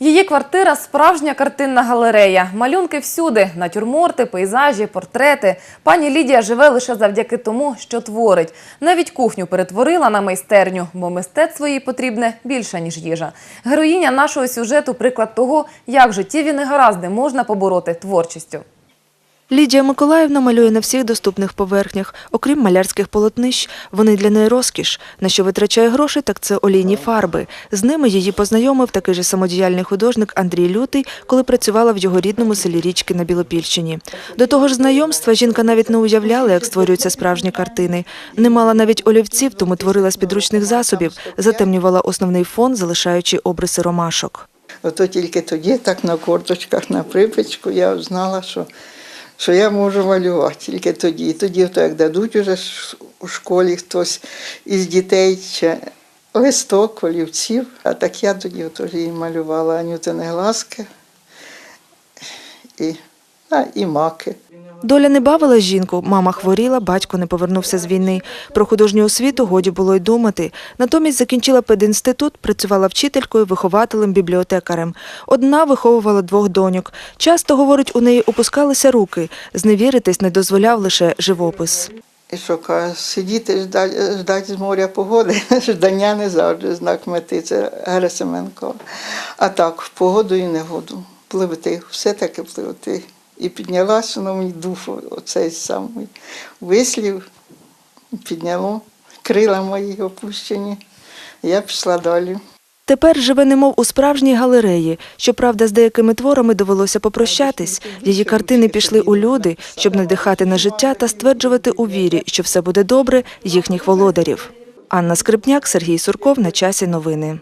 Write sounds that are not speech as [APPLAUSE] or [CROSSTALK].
Її квартира справжня картинна галерея. Малюнки всюди, натюрморти, пейзажі, портрети. Пані Лідія живе лише завдяки тому, що творить. Навіть кухню перетворила на майстерню, бо мистецтво їй потрібне більше, ніж їжа. Героїня нашого сюжету приклад того, як життєві негаразди можна побороти творчістю. Лідія Миколаївна малює на всіх доступних поверхнях, окрім малярських полотнищ. Вони для неї розкіш. На що витрачає гроші, так це олійні фарби. З ними її познайомив такий же самодіяльний художник Андрій Лютий, коли працювала в його рідному селі Річки на Білопільщині. До того ж знайомства жінка навіть не уявляла, як створюються справжні картини. Не мала навіть олівців, тому творила з підручних засобів, затемнювала основний фон, залишаючи обриси ромашок. Ото тільки тоді, так на корточках, на припечку, я знала, що, що я можу малювати. Тільки тоді. І тоді, то як дадуть уже у школі хтось із дітей чи листок, олівців. А так я тоді її малювала анютини глазки і, а, і маки. Доля не бавила жінку, мама хворіла, батько не повернувся з війни. Про художню освіту годі було й думати. Натомість закінчила пединститут, працювала вчителькою, вихователем, бібліотекарем. Одна виховувала двох доньок. Часто, говорить, у неї опускалися руки. Зневіритись не дозволяв лише живопис. І що каже, сидіти, ждати, ждати з моря погоди, [LAUGHS] ждання не завжди знак мети, це Герасименко. А так, в погоду і негоду. Пливти, все таки пливти. І піднялася на мій дух оцей самий вислів, підняло крила мої опущені. Я пішла далі. Тепер живе немов у справжній галереї. Щоправда, з деякими творами довелося попрощатись. Її картини пішли у люди, щоб надихати на життя та стверджувати у вірі, що все буде добре їхніх володарів. Анна Скрипняк, Сергій Сурков. На часі новини.